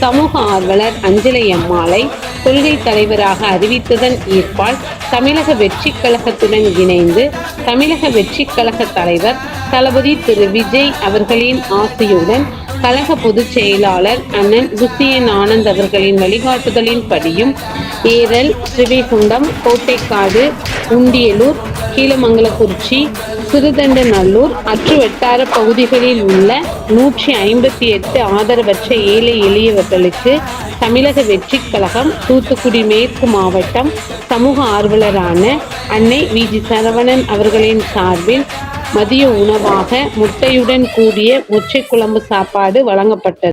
சமூக ஆர்வலர் அஞ்சலை அம்மாளை கொள்கை தலைவராக அறிவித்ததன் ஈர்ப்பால் தமிழக வெற்றி கழகத்துடன் இணைந்து தமிழக வெற்றி கழக தலைவர் தளபதி திரு விஜய் அவர்களின் ஆசையுடன் கழக பொதுச் செயலாளர் அண்ணன் குசியன் ஆனந்த் அவர்களின் வழிகாட்டுதலின்படியும் ஏரல் ஸ்ரீவைகுண்டம் கோட்டைக்காடு உண்டியலூர் கீழமங்கலக்குறிச்சி சிறுதண்டநல்லூர் அற்று வட்டார பகுதிகளில் உள்ள நூற்றி ஐம்பத்தி எட்டு ஆதரவற்ற ஏழை எளியவர்களுக்கு தமிழக வெற்றிக் கழகம் தூத்துக்குடி மேற்கு மாவட்டம் சமூக ஆர்வலரான அன்னை விஜி சரவணன் அவர்களின் சார்பில் மதிய உணவாக முட்டையுடன் கூடிய முச்சை குழம்பு சாப்பாடு வழங்கப்பட்டது.